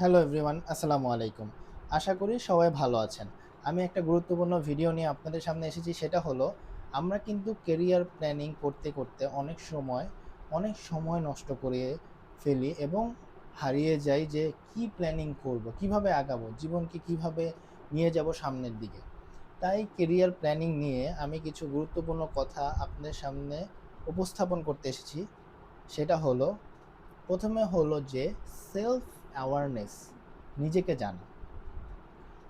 Hello everyone আসসালামু আলাইকুম। আশা করি সবাই ভালো আছেন। আমি একটা গুরুত্বপূর্ণ ভিডিও নিয়ে আপনাদের সামনে এসেছি, সেটা হলো, আমরা কিন্তু কেরিয়ার প্ল্যানিং করতে করতে অনেক সময় অনেক সময় নষ্ট করে ফেলি এবং হারিয়ে যাই যে কি প্ল্যানিং করব, কীভাবে আগাবো, জীবনকে কীভাবে নিয়ে যাব সামনের দিকে। তাই কেরিয়ার প্ল্যানিং নিয়ে আমি কিছু গুরুত্বপূর্ণ কথা আপনাদের সামনে উপস্থাপন করতে এসেছি। সেটা হলো, প্রথমে হলো যে সেলফ অ্যাওয়ারনেস নিজেকে জানা।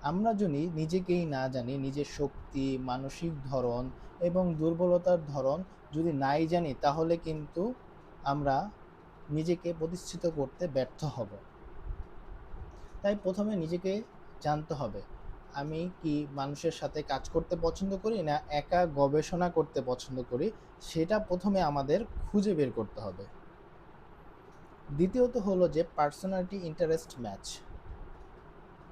আমরা যদি নিজেকেই না জানি, নিজের শক্তি, মানসিক ধরন এবং দুর্বলতার ধরন যদি নাই জানি, তাহলে কিন্তু আমরা নিজেকে প্রতিষ্ঠিত করতে ব্যর্থ হব। তাই প্রথমে নিজেকে জানতে হবে, আমি কি মানুষের সাথে কাজ করতে পছন্দ করি না একা গবেষণা করতে পছন্দ করি? সেটা প্রথমে আমাদের খুঁজে বের করতে হবে। দ্বিতীয়ত হলো যে পার্সোনালিটি ইন্টারেস্ট ম্যাচ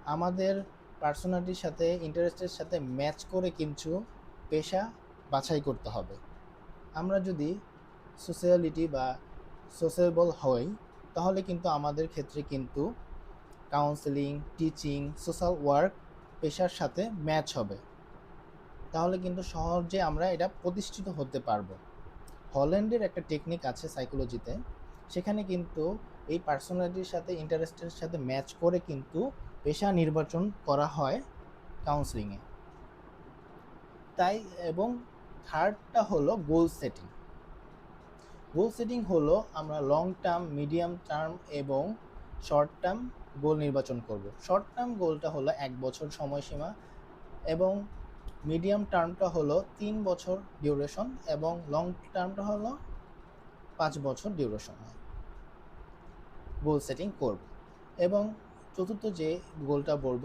আমাদের পার্সোনালিটির সাথে ইন্টারেস্টের সাথে ম্যাচ করে কিছু পেশা বাছাই করতে হবে। আমরা যদি সোশ্যালিটি বা সোশ্যাবল হই, তাহলে কিন্তু আমাদের ক্ষেত্রে কিন্তু কাউন্সেলিং টিচিং সোশ্যাল ওয়ার্ক পেশার সাথে ম্যাচ হবে। তাহলে কিন্তু সহজে আমরা এটা প্রতিষ্ঠিত হতে পারব। হল্যান্ডের একটা টেকনিক আছে সাইকোলজিতে সেখানে কিন্তু এই পার্সোনালিটির সাথে ইন্টারেস্টের সাথে ম্যাচ করে কিন্তু পেশা নির্বাচন করা হয় কাউন্সিলিংয়ে তাই এবং থার্ডটা হলো গোল সেটিং গোল সেটিং হলো আমরা লং টার্ম মিডিয়াম টার্ম এবং শর্ট টার্ম গোল নির্বাচন করব। শর্ট টার্ম গোলটা হলো এক বছর সময়সীমা এবং মিডিয়াম টার্মটা হলো তিন বছর ডিউরেশন এবং লং টার্মটা হলো পাঁচ বছর ডিউরেশন হয়। গোল সেটিং করব। এবং চতুর্থ যে গোলটা বলব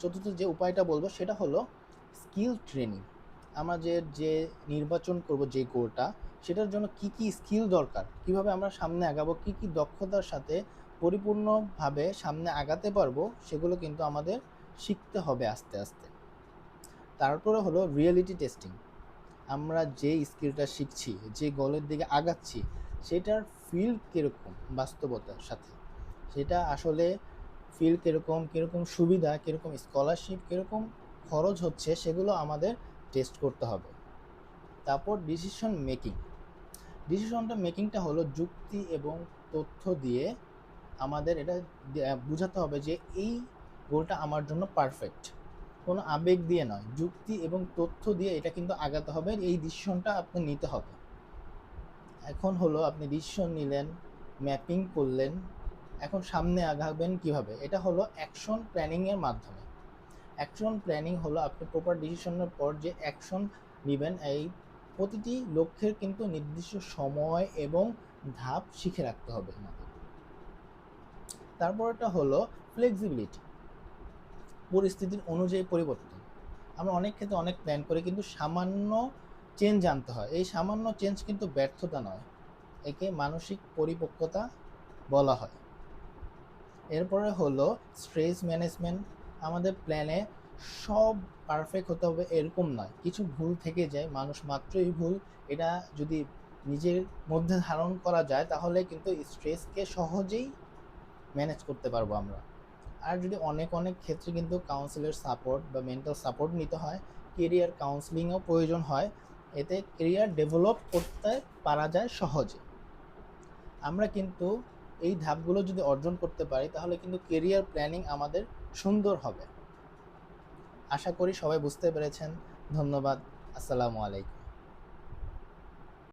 চতুর্থ যে উপায়টা বলব সেটা হলো স্কিল ট্রেনিং আমরা যে যে নির্বাচন করব যে গোলটা সেটার জন্য কি কি স্কিল দরকার? কীভাবে আমরা সামনে আগাবো? কি কি দক্ষতার সাথে পরিপূর্ণভাবে সামনে আগাতে পারব? সেগুলো কিন্তু আমাদের শিখতে হবে আস্তে আস্তে। তারপরে হলো রিয়েলিটি টেস্টিং আমরা যে স্কিলটা শিখছি, যে গোলের দিকে আগাচ্ছি সেটার ফিল কীরকম বাস্তবতার সাথে? সেটা আসলে ফিল কীরকম কীরকম সুবিধা, কীরকম স্কলারশিপ কীরকম খরচ হচ্ছে সেগুলো আমাদের টেস্ট করতে হবে। তারপর ডিসিশন মেকিং ডিসিশনটা মেকিংটা হলো যুক্তি এবং তথ্য দিয়ে আমাদের এটা বোঝাতে হবে যে এই গোলটা আমার জন্য পারফেক্ট কোনো আবেগ দিয়ে নয়। যুক্তি এবং তথ্য দিয়ে এটা কিন্তু আগাতে হবে, এই ডিসিশনটা আপনি নিতে হবে। এখন হলো আপনি ডিসিশন নিলেন ম্যাপিং করলেন, এখন সামনে আগাবেন কীভাবে? এটা হলো অ্যাকশন প্ল্যানিংয়ের মাধ্যমে। অ্যাকশন প্ল্যানিং হলো আপনি প্রপার ডিসিশনের পর যে অ্যাকশন নেবেন, এই প্রতিটি লক্ষ্যের কিন্তু নির্দিষ্ট সময় এবং ধাপ শিখে রাখতে হবে তারপরটা হলো ফ্লেক্সিবিলিটি পরিস্থিতির অনুযায়ী পরিবর্তন। আমরা অনেক ক্ষেত্রে অনেক প্ল্যান করি, কিন্তু সামান্য চেঞ্জ আনতে হয়। এই সামান্য চেঞ্জ কিন্তু ব্যর্থতা নয়, একে মানসিক পরিপক্কতা বলা হয়। এরপরে হলো স্ট্রেস ম্যানেজমেন্ট আমাদের প্ল্যানে সব পারফেক্ট হতে হবে এরকম নয়। কিছু ভুল থেকে যায়, মানুষ মাত্রই ভুল। এটা যদি নিজের মধ্যে ধারণ করা যায়, তাহলে কিন্তু স্ট্রেসকে সহজেই ম্যানেজ করতে পারব আমরা। আর যদি অনেক অনেক ক্ষেত্রে কিন্তু কাউন্সিলের সাপোর্ট বা মেন্টাল সাপোর্ট নিতে হয় কেরিয়ার কাউন্সিলিংও প্রয়োজন হয়। এতে কেরিয়ার ডেভেলপ করতে পারা যায় সহজে। আমরা কিন্তু এই ধাপগুলো যদি অর্জন করতে পারি, তাহলে কিন্তু কেরিয়ার প্ল্যানিং আমাদের সুন্দর হবে। আশা করি সবাই বুঝতে পেরেছেন। ধন্যবাদ। আসসালামু আলাইকুম।